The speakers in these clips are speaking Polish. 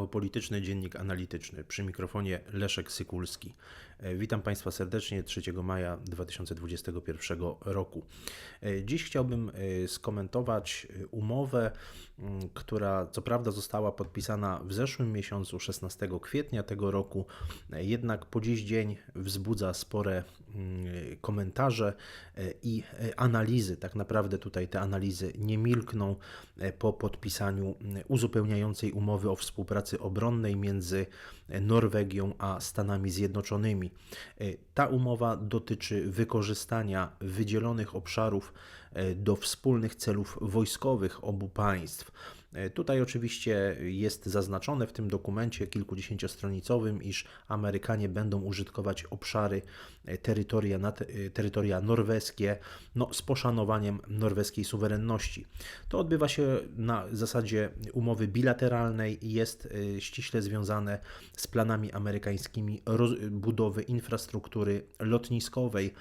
Geopolityczny Dziennik Analityczny przy mikrofonie Leszek Sykulski. E, Witam Państwa serdecznie 3 maja 2021 roku. E, Dziś chciałbym e, skomentować umowę, m, która co prawda została podpisana w zeszłym miesiącu, 16 kwietnia tego roku, jednak po dziś dzień wzbudza spore mm, komentarze e, i e, analizy. Tak naprawdę tutaj te analizy nie milkną e, po podpisaniu mm, uzupełniającej umowy o współpracy obronnej między Norwegią a Stanami Zjednoczonymi. Ta umowa dotyczy wykorzystania wydzielonych obszarów do wspólnych celów wojskowych obu państw. E, Tutaj oczywiście jest zaznaczone w tym dokumencie kilkudziesięciostronicowym, iż Amerykanie będą użytkować obszary e, terytoria, e, terytoria norweskie no, z poszanowaniem norweskiej suwerenności. To odbywa się na zasadzie umowy bilateralnej i jest ściśle związane z planami amerykańskimi budowy infrastruktury lotniskowej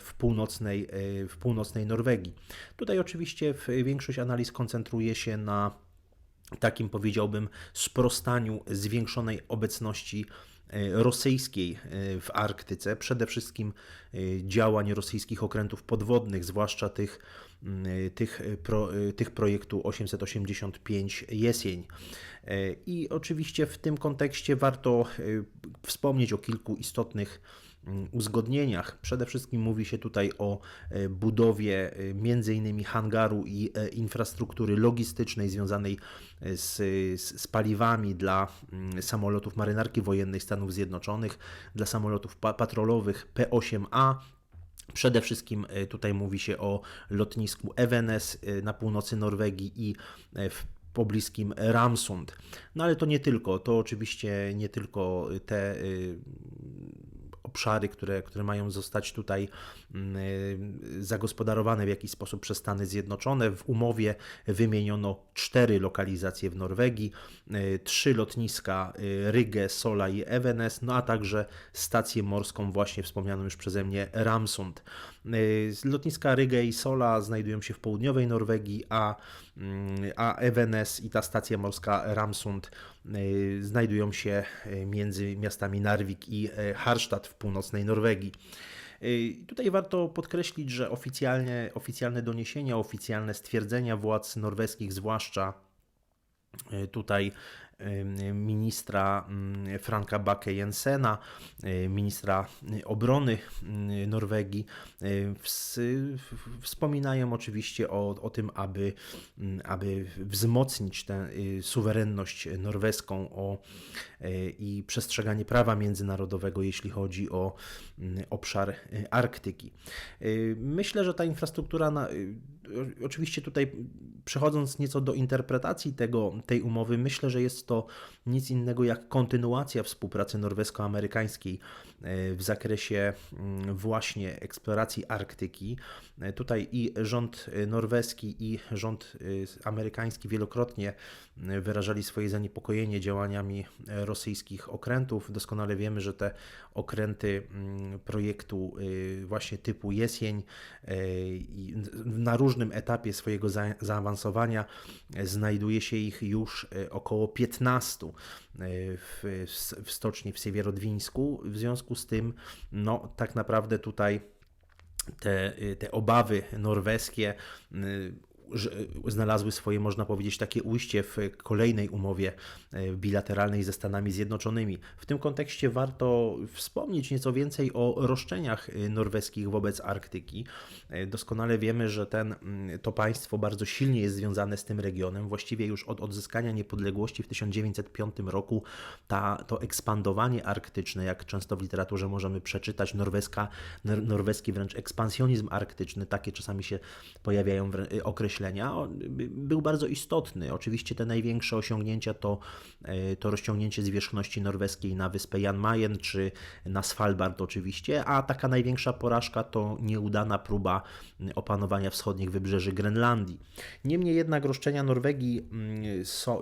w północnej, w północnej Norwegii. Tutaj oczywiście większość analiz koncentruje się na takim powiedziałbym sprostaniu zwiększonej obecności e, rosyjskiej e, w Arktyce, przede wszystkim e, działań rosyjskich okrętów podwodnych, zwłaszcza tych, m, e, tych, pro, tych projektu 885 Jesień. I oczywiście w tym kontekście warto wspomnieć o kilku istotnych mm, uzgodnieniach. Przede wszystkim mówi się tutaj o e, budowie e, innymi hangaru i e, infrastruktury logistycznej związanej z, z, paliwami dla mm, samolotów marynarki wojennej Stanów Zjednoczonych, dla samolotów pa- patrolowych P-8A, Przede wszystkim tutaj mówi się o lotnisku Evenes na północy Norwegii i w pobliskim Ramsund. No ale to nie tylko, to oczywiście nie tylko te y, obszary, które, które mają zostać tutaj mm, y, zagospodarowane w jakiś sposób przez Stany Zjednoczone. W umowie wymieniono cztery lokalizacje w Norwegii, y, trzy lotniska y, Rygę, Sola i Evenes, no a także stację morską właśnie wspomnianą już przeze mnie Ramsund. Lotniska Rygę i Sola znajdują się w południowej Norwegii, a, a Evenes i ta stacja morska Ramsund y, znajdują się y, między miastami Narvik i y, Harstad w północnej Norwegii. Tutaj warto podkreślić, że oficjalnie, oficjalne doniesienia, oficjalne stwierdzenia władz norweskich, zwłaszcza tutaj ministra Franka Bakke Jensena, ministra obrony Norwegii, wspominają oczywiście o, o tym, aby, aby wzmocnić tę y, suwerenność norweską o, y, i przestrzeganie prawa międzynarodowego, jeśli chodzi o obszar y, Arktyki. Y, Myślę, że ta infrastruktura, na, y, oczywiście tutaj przechodząc nieco do interpretacji tego, tej umowy, myślę, że jest to nic innego jak kontynuacja współpracy norwesko-amerykańskiej e, w zakresie mm, właśnie eksploracji Arktyki. E, Tutaj i rząd e, norweski, i rząd amerykański wielokrotnie wyrażali swoje zaniepokojenie działaniami rosyjskich okrętów. Doskonale wiemy, że te okręty mm, projektu właśnie typu jesień na różnym etapie swojego za- zaawansowania znajduje się ich już około 15 e, w, w stoczni w Siewierodwińsku. W związku z tym, no tak naprawdę tutaj te, te obawy norweskie znalazły swoje, można powiedzieć, takie ujście w kolejnej umowie e, bilateralnej ze Stanami Zjednoczonymi. W tym kontekście warto wspomnieć nieco więcej o roszczeniach e, norweskich wobec Arktyki. E, Doskonale wiemy, że ten, mm, to państwo bardzo silnie jest związane z tym regionem. Właściwie już od odzyskania niepodległości w 1905 roku ta, to ekspandowanie arktyczne, jak często w literaturze możemy przeczytać, norweska, nor, norweski wręcz ekspansjonizm arktyczny, takie czasami się pojawiają określenia, by- był bardzo istotny. Oczywiście te największe osiągnięcia to, e, to rozciągnięcie zwierzchności norweskiej na wyspę Jan Mayen czy na Svalbard oczywiście, a taka największa porażka to nieudana próba opanowania wschodnich wybrzeży Grenlandii. Niemniej jednak roszczenia Norwegii,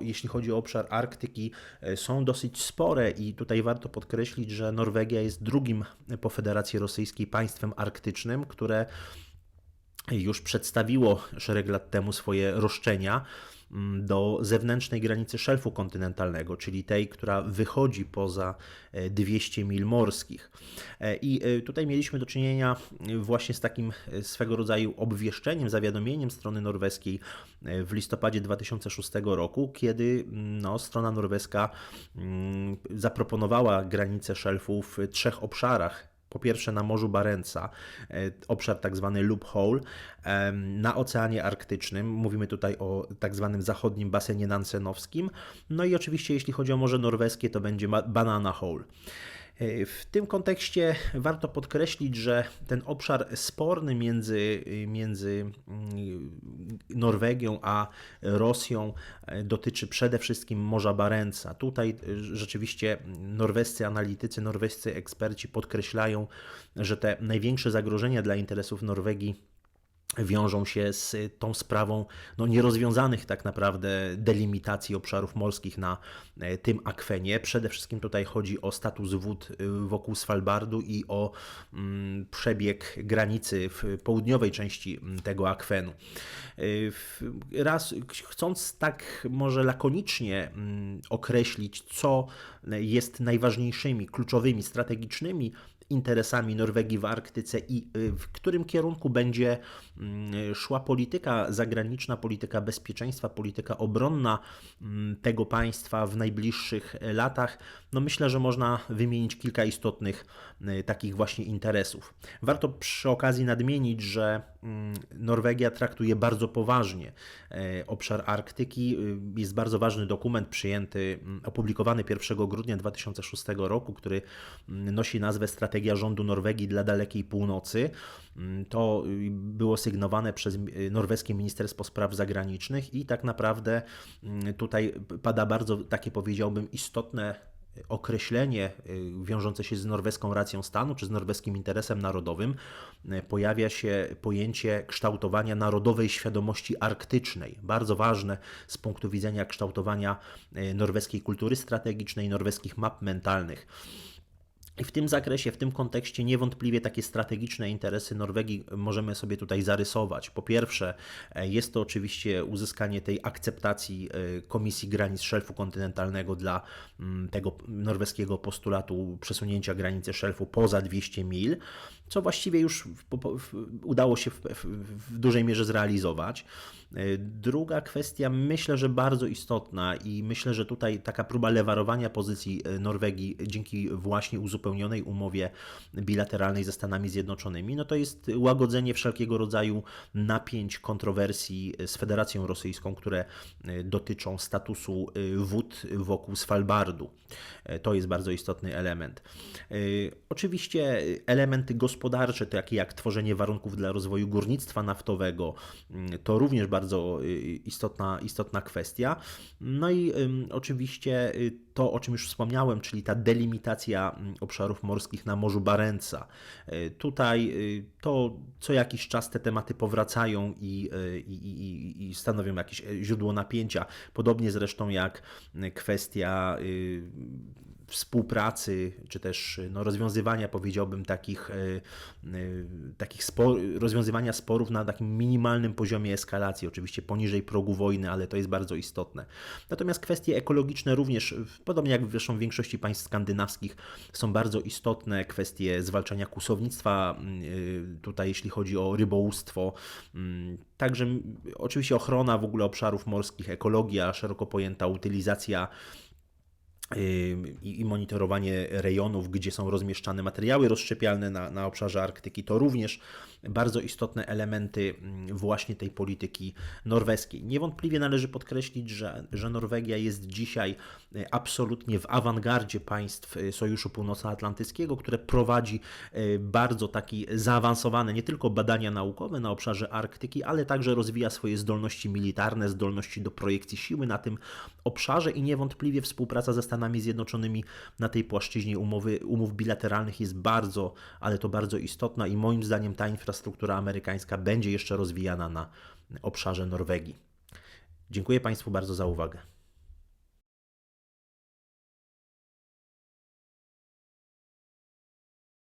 jeśli chodzi o obszar Arktyki, e, są dosyć spore i tutaj warto podkreślić, że Norwegia jest drugim po Federacji Rosyjskiej państwem arktycznym, które już przedstawiło szereg lat temu swoje roszczenia mm, do zewnętrznej granicy szelfu kontynentalnego, czyli tej, która wychodzi poza e, 200 mil morskich. E, I e, tutaj mieliśmy do czynienia e, właśnie z takim e, swego rodzaju obwieszczeniem, zawiadomieniem strony norweskiej e, w listopadzie 2006 roku, kiedy mm, no, strona norweska mm, zaproponowała granice szelfu w trzech obszarach po pierwsze na Morzu Barentsa, e, obszar tak zwany loophole, na Oceanie Arktycznym, mówimy tutaj o tak zwanym zachodnim basenie nansenowskim, no i oczywiście jeśli chodzi o Morze Norweskie, to będzie Banana Hole. E, W tym kontekście warto podkreślić, że ten obszar sporny między, między mm, Norwegią a Rosją e, dotyczy przede wszystkim Morza Barentsa. Tutaj e, rzeczywiście norwescy analitycy, norwescy eksperci podkreślają, że te największe zagrożenia dla interesów Norwegii wiążą się z tą sprawą no, nierozwiązanych tak naprawdę delimitacji obszarów morskich na e, tym akwenie. Przede wszystkim tutaj chodzi o status wód y, wokół Svalbardu i o mm, przebieg granicy w południowej części mm, tego akwenu. W- Raz, chcąc tak może lakonicznie mm, określić, co jest najważniejszymi, kluczowymi, strategicznymi interesami Norwegii w Arktyce i y, w którym kierunku będzie mm, szła polityka zagraniczna, polityka bezpieczeństwa, polityka obronna mm, tego państwa w najbliższych latach, no myślę, że można wymienić kilka istotnych y, takich właśnie interesów. Warto przy okazji nadmienić, że mm, Norwegia traktuje bardzo poważnie e, obszar Arktyki. Y, Jest bardzo ważny dokument przyjęty, opublikowany 1 grudnia 2006 roku, który nosi nazwę Strategia rządu Norwegii dla dalekiej północy. Mm, To y, było sygnowane przez y, norweskie Ministerstwo Spraw Zagranicznych i tak naprawdę mm, tutaj pada bardzo takie powiedziałbym istotne określenie y, wiążące się z norweską racją stanu czy z norweskim interesem narodowym, pojawia się pojęcie kształtowania narodowej świadomości arktycznej. Bardzo ważne z punktu widzenia kształtowania norweskiej kultury strategicznej, norweskich map mentalnych. I w tym zakresie, w tym kontekście niewątpliwie takie strategiczne interesy Norwegii możemy sobie tutaj zarysować. Po pierwsze, e, jest to oczywiście uzyskanie tej akceptacji e, Komisji Granic Szelfu Kontynentalnego dla mm, tego norweskiego postulatu przesunięcia granicy szelfu poza 200 mil, co właściwie już udało się w, dużej mierze zrealizować. E, Druga kwestia, myślę, że bardzo istotna i myślę, że tutaj taka próba lewarowania pozycji e, Norwegii dzięki właśnie uzupełnionej umowie bilateralnej ze Stanami Zjednoczonymi, no to jest łagodzenie wszelkiego rodzaju napięć, kontrowersji z Federacją Rosyjską, które e, dotyczą statusu e, wód wokół Svalbardu. E, To jest bardzo istotny element. E, Oczywiście elementy gospodarcze, takie jak tworzenie warunków dla rozwoju górnictwa naftowego, mm, to również bardzo y, istotna, istotna kwestia. No i oczywiście y, to, o czym już wspomniałem, czyli ta delimitacja mm, obszarów morskich na Morzu Barentsa. Y, Tutaj y, to co jakiś czas te tematy powracają i, y, i, i, i stanowią jakieś e, źródło napięcia. Podobnie zresztą jak y, kwestia y, współpracy, czy też no, rozwiązywania, powiedziałbym, takich, y, y, takich spor, rozwiązywania sporów na takim minimalnym poziomie eskalacji, oczywiście poniżej progu wojny, ale to jest bardzo istotne. Natomiast kwestie ekologiczne również, podobnie jak zresztą w większości państw skandynawskich, są bardzo istotne. Kwestie zwalczania kłusownictwa, y, tutaj jeśli chodzi o rybołówstwo, mm, także m, oczywiście ochrona w ogóle obszarów morskich, ekologia, szeroko pojęta utylizacja i monitorowanie rejonów, gdzie są rozmieszczane materiały rozszczepialne na, na obszarze Arktyki, to również bardzo istotne elementy mm, właśnie tej polityki norweskiej. Niewątpliwie należy podkreślić, że, że Norwegia jest dzisiaj e, absolutnie w awangardzie państw e, Sojuszu Północnoatlantyckiego, które prowadzi e, bardzo taki zaawansowane nie tylko badania naukowe na obszarze Arktyki, ale także rozwija swoje zdolności militarne, zdolności do projekcji siły na tym obszarze i niewątpliwie współpraca ze Stanami Zjednoczonymi na tej płaszczyźnie umowy, umów bilateralnych jest bardzo, ale to bardzo istotna i moim zdaniem ta infrastruktura amerykańska będzie jeszcze rozwijana na obszarze Norwegii. Dziękuję Państwu bardzo za uwagę.